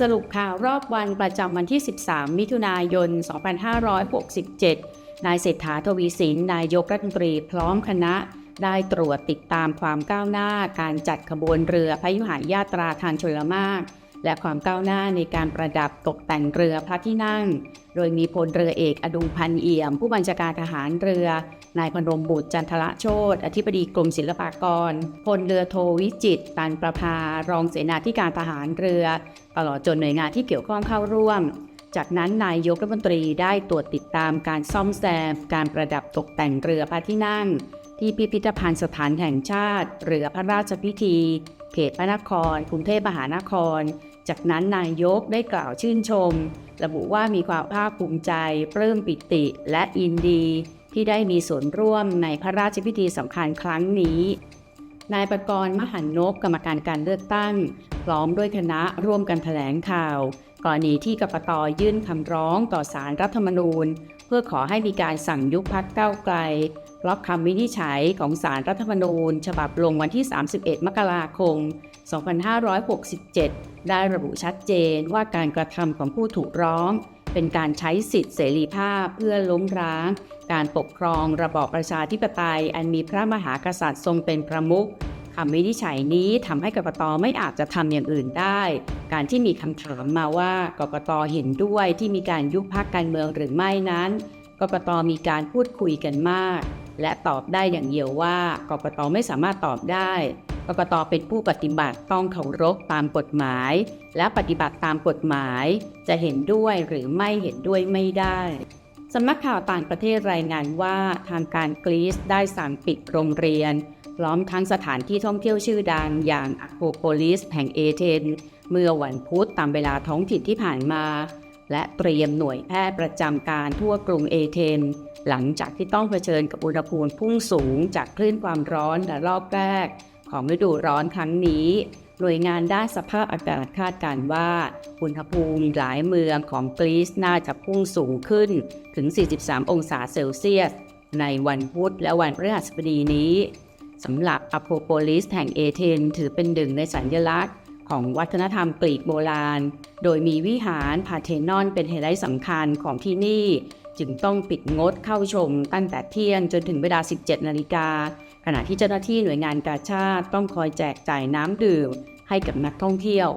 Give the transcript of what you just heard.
สรุปข่าวรอบวันประจำวันที่ 13 มิถุนายน 2567 นายเศรษฐาทวีสิน นายกรัฐมนตรีพร้อมคณะ ได้ตรวจติดตามความก้าวหน้าการจัดขบวนเรือพยุหายาตราทางชลมาก และความก้าวหน้าในการประดับตกแต่งเรือพระที่นั่ง โดยมีพลเรือเอกอดุงพันเอี่ยม ผู้บัญชาการทหารเรือ นายพนมบุตรจันทระโชตอธิบดีกรมศิลปากร พลเรือโทวิจิตตันประภารองเสนาธิการทหารเรือ ตลอดจนหน่วยงานที่เกี่ยวข้องเข้าร่วม จากนั้นนายกรัฐมนตรีได้ตรวจติดตามการซ่อมแซม การประดับตกแต่งเรือพระที่นั่ง ที่พิพิธภัณฑ์สถานแห่งชาติเรือพระราชพิธี ขตพระนครกรุงเทพมหานคร จากนั้นนายกได้กล่าวชื่นชม ระบุว่ามีความภาคภูมิใจปลื้มปิติและอินดี ที่ได้มีส่วนร่วมในพระราชพิธีสำคัญครั้งนี้นายประกรณ์มหันนบกรรมการการเลือกตั้ง พร้อมด้วยคณะร่วมกันแถลงข่าว กรณีที่กกตยื่นคำร้องต่อสารรัฐธรรมนูญ เพื่อขอให้มีการสั่งยุบพักเก้าไกล เพราะคำวินิจฉัยของสารรัฐธรรมนูญ ฉบับลงวันที่ 31 มกราคม 2567 ได้ระบุชัดเจนว่าการกระทำของผู้ถูกร้อง เป็นการใช้สิทธิเสรีภาพเพื่อล้มร้าง การปกครองระบอบประชาธิปไตย อันมีพระมหากษัตริย์ทรงเป็นประมุขคำวินิจฉัยนี้ทำให้กรกตไม่อาจจะทำอย่างอื่นได้ การที่มีคำถามมาว่ากรกตเห็นด้วยที่มีการยุบพักการเมืองหรือไม่นั้นกรกตมีการพูดคุยกันมาก และตอบได้อย่างเดียวว่ากกตไม่สามารถตอบได้ กกตเป็นผู้ปฏิบัติต้องเคารพตามกฎหมาย และปฏิบัติตามกฎหมาย จะเห็นด้วยหรือไม่เห็นด้วยไม่ได้สำนักข่าวต่างประเทศรายงานว่าทางการกรีซได้สั่งปิดโรงเรียน พร้อมทั้งสถานที่ท่องเที่ยวชื่อดังอย่างอะโคโพลิสแห่งเอเธนเมื่อวันพุธตามเวลาท้องถิ่นที่ผ่านมา และเตรียมหน่วยแพทย์ประจำการทั่วกรุงเอเธน หลังจากที่ต้องเผชิญกับอุณหภูมิพุ่งสูงจากคลื่นความร้อนและรอบแรก ของฤดูร้อนครั้งนี้ หน่วยงานด้านสภาพอากาศคาดการณ์ว่า อุณหภูมิหลายเมืองของกรีซน่าจะพุ่งสูงขึ้นถึง 43 องศาเซลเซียส ในวันพุธและวันพฤหัสบดีนี้สำหรับอะโพโพลิสแห่งเอเธนถือเป็นหนึ่งในสัญลักษณ์ของวัฒนธรรมกรีกโบราณ โดยมีวิหารพาเทนอนเป็นไฮไลท์สำคัญของที่นี่ จึงต้องปิดงดเข้าชมตั้งแต่เที่ยงจนถึงเวลา 17 นาฬิกา ขณะที่เจ้าหน้าที่หน่วยงานกาชาติต้องคอยแจกจ่ายน้ำดื่มให้กับนักท่องเที่ยว